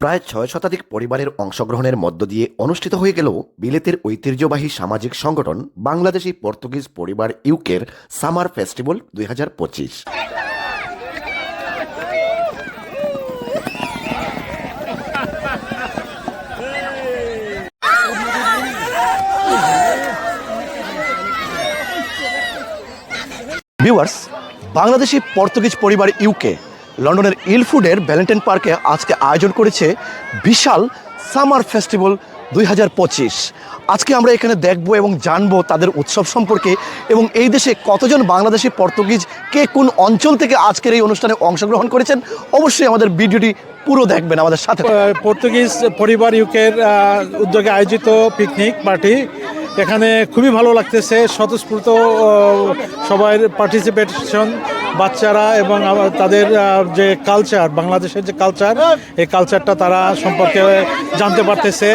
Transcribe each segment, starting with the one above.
প্রায় ছয় শতাধিক পরিবারের অংশগ্রহণের মধ্য দিয়ে অনুষ্ঠিত হয়ে গেল বিলেতের ঐতিহ্যবাহী সামাজিক সংগঠন বাংলাদেশি পর্তুগিজ পরিবার ইউকের সামার ফেস্টিভ্যাল দুই হাজার পঁচিশ। বাংলাদেশি পর্তুগিজ পরিবার ইউকে লন্ডনের ইলফুডের ভ্যালেন্টাইন পার্কে আজকে আয়োজন করেছে বিশাল সামার ফেস্টিভ্যাল দুই হাজার পঁচিশ। আজকে আমরা এখানে দেখব এবং জানব তাদের উৎসব সম্পর্কে এবং এই দেশে কতজন বাংলাদেশি, পর্তুগিজ, কে কোন অঞ্চল থেকে আজকের এই অনুষ্ঠানে অংশগ্রহণ করেছেন, অবশ্যই আমাদের ভিডিওটি পুরো দেখবেন আমাদের সাথে পর্তুগিজ পরিবার ইউকের উদ্যোগে আয়োজিত পিকনিক পার্টি। এখানে খুবই ভালো লাগতেছে, স্বতঃস্ফূর্ত সবাই পার্টিসিপেশন বাচ্চারা এবং তাদের যে কালচার বাংলাদেশের যে কালচার এই কালচারটা তারা সম্পর্কে জানতে পারতেছে।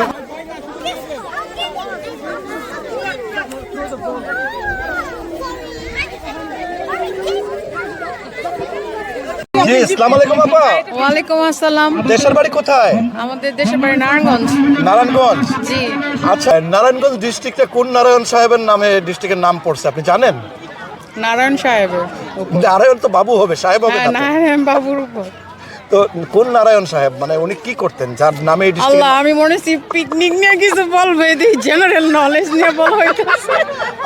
জি আসসালামু আলাইকুম আপা। ওয়ালাইকুম আসসালাম। দেশের বাড়ি কোথায়? আমাদের দেশের বাড়ি নারায়ণগঞ্জ। নারায়ণগঞ্জ? জি। আচ্ছা নারায়ণগঞ্জ ডিস্ট্রিক্টে কোন নারায়ণ সাহেবের নামে ডিস্ট্রিক্টের নাম পড়ছে আপনি জানেন? নারায়ণ সাহেবের নারায়ণ তো বাবু হবে সাহেব হবে হ্যাঁ না নারায়ণ বাবুর উপর। তো কোন নারায়ণ সাহেব? মানে উনি কি করতেন? যার নামে আল্লাহ আমি মনে হচ্ছি পিকনিক নিয়ে কিছু বলব এই জেনারেল নলেজ নিয়ে বলা হইতেছে।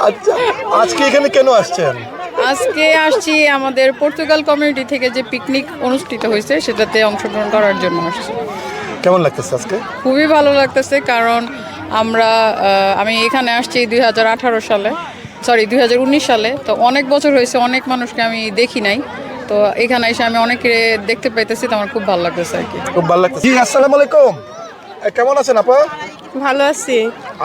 আচ্ছা আজকে এখানে কেন আসছেন? আজকে আসছি আমাদের পর্তুগাল কমিউনিটি থেকে যে পিকনিক অনুষ্ঠিত হয়েছে সেটাতে অংশগ্রহণ করার জন্য আসছি। কেমন লাগতেছে আজকে? খুবই ভালো লাগতেছে কারণ আমরা আমি এখানে আসছি দুই হাজার আঠারো সালে। সরি দু হাজার উনিশ সালে। তো অনেক বছর হয়েছে অনেক মানুষকে আমি দেখি নাই। তো এখানে এসে আমি অনেকে দেখতে পাইতেছি তো আমার খুব ভালো লাগতেছে আর কি। খুব ভালো লাগতেছে। জি আসসালামু আলাইকুম কেমন আছেন আপা? ভালো আছি।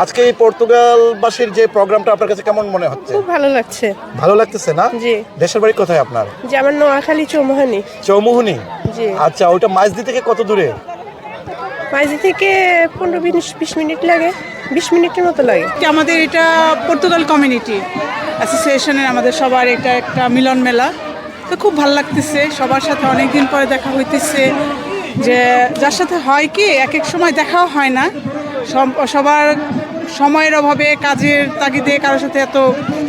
আজকে এই পর্তুগালবাসীর যে প্রোগ্রামটা আপনার কাছে কেমন মনে হচ্ছে? খুব ভালো লাগছে। ভালো লাগতেছে না? জি। দেশের বাড়ি কোথায় আপনার? যে আমার নোয়াখালী চৌমোহানি। চৌমুহনি? জি। আচ্ছা ওটা মাঝদি থেকে কত দূরে? মাঝে থেকে পনেরো বিশ মিনিট লাগে। বিশ মিনিটের মতো লাগে। আমাদের এটা পর্তুগাল কমিউনিটি অ্যাসোসিয়েশনের আমাদের সবার এটা একটা মিলন মেলা। তো খুব ভালো লাগতেছে সবার সাথে অনেক দিন পরে দেখা হইতেছে যে যার সাথে হয় কি এক এক সময় দেখাও হয় না। সবার সময়ের অভাবে কাজের তাগিদে কারোর সাথে এত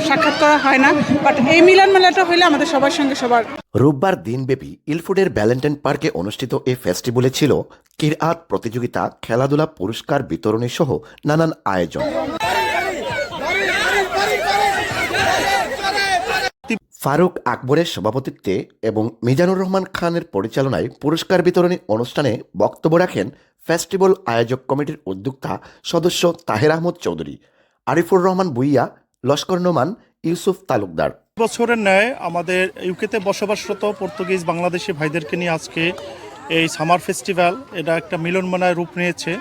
সাক্ষাৎ করা হয় না। বাট এই মিলন মেলাটা হইলে আমাদের সবার সঙ্গে সবার রোববার দিনব্যাপী ইলফুডের ভ্যালেন্টাইন পার্কে অনুষ্ঠিত এই ফেস্টিভ্যালে ছিল কিরআত প্রতিযোগিতা, খেলাধুলা পুরস্কার বিতরণী সহ নানান আয়োজন। ফারুক আকবরের সভাপতিত্বে এবং মিজানুর রহমান খানের পরিচালনায় পুরস্কার বিতরণী অনুষ্ঠানে বক্তব্য রাখেন ফেস্টিভ্যাল আয়োজক কমিটির উদ্যোক্তা সদস্য তাহের আহমদ চৌধুরী, আরিফুর রহমান বুইয়া লস্কর নোমান, ইউসুফ তালুকদার। বছরের ন্যায় আমাদের ইউকেতে বসবাসরত পর্তুগিজ বাংলাদেশি ভাইদেরকে নিয়ে আজকে এই সামার ফেস্টিভ্যাল, এটা একটা মিলন মিলনমেলায় রূপ নিয়েছে।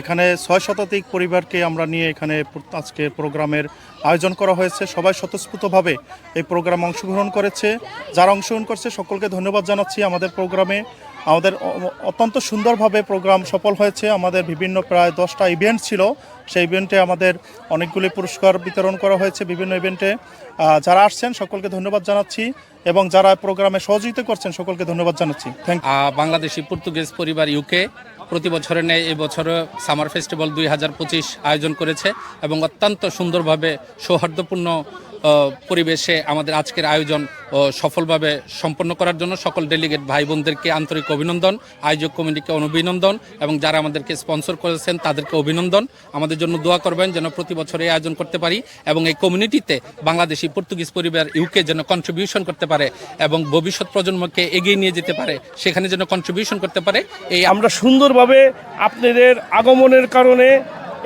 এখানে ছয় শতাধিক পরিবারকে আমরা নিয়ে এখানে আজকে প্রোগ্রামের আয়োজন করা হয়েছে। সবাই স্বতঃস্ফূর্তভাবে এই প্রোগ্রাম অংশগ্রহণ করেছে। যারা অংশগ্রহণ করছে, সকলকে ধন্যবাদ জানাচ্ছি আমাদের প্রোগ্রামে। আমাদের অত্যন্ত সুন্দরভাবে প্রোগ্রাম সফল হয়েছে। আমাদের বিভিন্ন প্রায় দশটা ইভেন্ট ছিল। সেই ইভেন্টে আমাদের অনেকগুলি পুরস্কার বিতরণ করা হয়েছে বিভিন্ন ইভেন্টে যারা আসছেন, সকলকে ধন্যবাদ জানাচ্ছি এবং যারা প্রোগ্রামে সহযোগিতা করছেন, সকলকে ধন্যবাদ জানাচ্ছি। থ্যাংক বাংলাদেশি, পর্তুগিজ পরিবার ইউকে প্রতি বছরের ন্যায় এই বছরও সামার ফেস্টিভ্যাল দুই হাজার পঁচিশ আয়োজন করেছে এবং অত্যন্ত সুন্দরভাবে সৌহার্দ্যপূর্ণ পরিবেশে আমাদের আজকের আয়োজন সফলভাবে সম্পন্ন করার জন্য সকল ডেলিগেট ভাই বোনদেরকে আন্তরিক অভিনন্দন, আয়োজক কমিটিকে অভিনন্দন, এবং যারা আমাদেরকে স্পন্সর করেছেন তাদেরকে অভিনন্দন। আমাদের জন্য দোয়া করবেন যেন প্রতি বছর এই আয়োজন করতে পারি, এবং এই কমিউনিটিতে বাংলাদেশি, পর্তুগিজ পরিবার ইউকে যেন কন্ট্রিবিউশন করতে পারে, এবং ভবিষ্যৎ প্রজন্মকে এগিয়ে নিয়ে যেতে পারে, সেখানে যেন কন্ট্রিবিউশন করতে পারে। এই আমরা সুন্দরভাবে আপনাদের আগমনের কারণে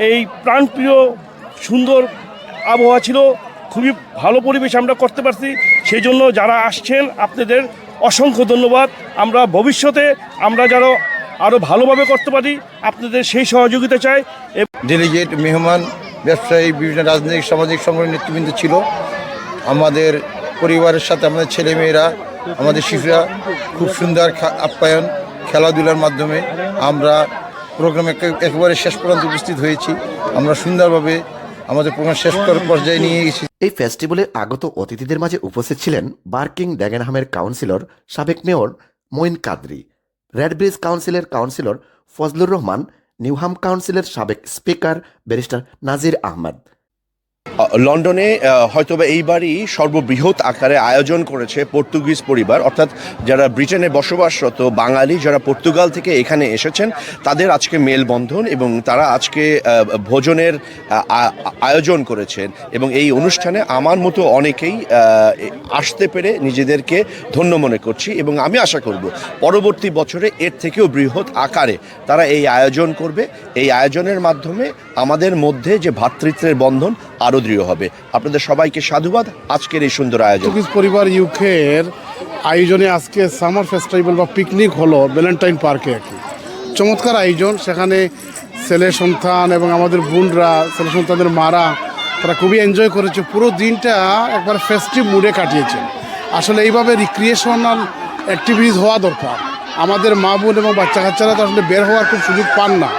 এই প্রাণপ্রিয়, সুন্দর আবহাওয়া ছিল। খুবই ভালো পরিবেশ আমরা করতে পারছি। সেই জন্য যারা আসছেন, আপনাদের অসংখ্য ধন্যবাদ। আমরা ভবিষ্যতে আমরা যারা আরও ভালোভাবে করতে পারি, আপনাদের সেই সহযোগিতা চাই। ডেলিগেট মেহমান, ব্যবসায়ী, বিভিন্ন রাজনৈতিক, সামাজিক সংগঠনের নেতৃবৃন্দ ছিল। আমাদের পরিবারের সাথে আমাদের ছেলেমেয়েরা, আমাদের শিশুরা খুব সুন্দর আপ্যায়ন, খেলাধুলার মাধ্যমে আমরা প্রোগ্রামে একে- একেবারে শেষ পর্যন্ত উপস্থিত হয়েছি। আমরা সুন্দরভাবে আমাদের প্রোগ্রাম শেষ করার পর্যায়ে নিয়ে গেছি এই ফেস্টিভ্যালে আগত অতিথিদের মাঝে উপস্থিত ছিলেন বার্কিং ড্যাগেনহামের কাউন্সিলর, সাবেক mayor Moin Qadri Redbridge কাউন্সিলের কাউন্সিলর ফজলুর রহমান, নিউহাম কাউন্সিলের সাবেক স্পিকার ব্যারিস্টার নাজির আহমদ লন্ডনে হয়তোবা এইবারই সর্ববৃহৎ আকারে আয়োজন করেছে পর্তুগিজ পরিবার। অর্থাৎ যারা ব্রিটেনে বসবাসরত বাঙালি, যারা পর্তুগাল থেকে এখানে এসেছেন, তাদের আজকে মেলবন্ধন এবং তারা আজকে ভোজনের আয়োজন করেছেন। এবং এই অনুষ্ঠানে আমার মতো অনেকেই আসতে পেরে নিজেদেরকে ধন্য মনে করছি এবং আমি আশা করব পরবর্তী বছরে এর থেকেও বৃহৎ আকারে তারা এই আয়োজন করবে। এই আয়োজনের মাধ্যমে আমাদের মধ্যে যে ভ্রাতৃত্বের বন্ধন আরও দৃঢ় হবে। আপনাদের সবাইকে সাধুবাদ। আজকের এই সুন্দর আয়োজন। পরিবার ইউকের আয়োজনে আজকে সামার ফেস্টিভ্যাল বা পিকনিক হলো ভ্যালেন্টাইন পার্কে আর চমৎকার আয়োজন। সেখানে ছেলে সন্তান এবং আমাদের বোনরা, ছেলে সন্তানদের মারা, তারা খুবই এনজয় করেছে। পুরো দিনটা একবার ফেস্টিভ মুডে কাটিয়েছে আসলে এইভাবে রিক্রিয়েশনাল অ্যাক্টিভিটিস হওয়া দরকার। আমাদের মা বোন এবং বাচ্চা কাচ্চারা তো আসলে বের হওয়ার খুব সুযোগ পান না।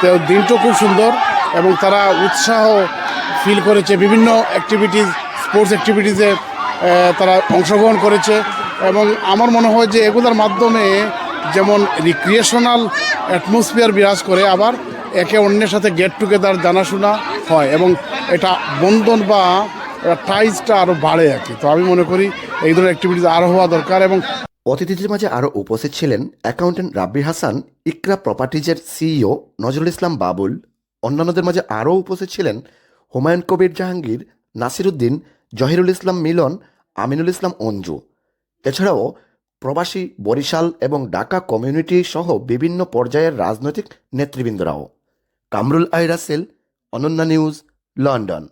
তো দিনটাও খুব সুন্দর এবং তারা উৎসাহ ফিল করেছে, বিভিন্ন অ্যাক্টিভিটিস স্পোর্টস অ্যাক্টিভিটিসে তারা অংশগ্রহণ করেছে এবং আমার মনে হয় যে এগুলোর মাধ্যমে যেমন রিক্রিয়েশনাল অ্যাটমসফিয়ার বিরাজ করে, আবার একে অন্যের সাথে গেট টুগেদার জানাশোনা হয় এবং এটা বন্ধন বা টাইজটা আরও বাড়ে আর কি। তো আমি মনে করি এই ধরনের অ্যাক্টিভিটিস আরও হওয়া দরকার এবং অতিথিদের মাঝে আরও উপস্থিত ছিলেন অ্যাকাউন্টেন্ট রাব্বির হাসান, ইকরা প্রপার্টিজের সিইও নজরুল ইসলাম বাবুল। অন্যান্যদের মাঝে আরও উপস্থিত ছিলেন হুমায়ুন কবির জাহাঙ্গীর, নাসিরুদ্দিন, জহিরুল ইসলাম মিলন, আমিনুল ইসলাম অঞ্জু। এছাড়াও প্রবাসী বরিশাল এবং ঢাকা কমিউনিটি সহ বিভিন্ন পর্যায়ের রাজনৈতিক নেতৃবৃন্দরাও। Kamrul I Rasel Ananya news, London.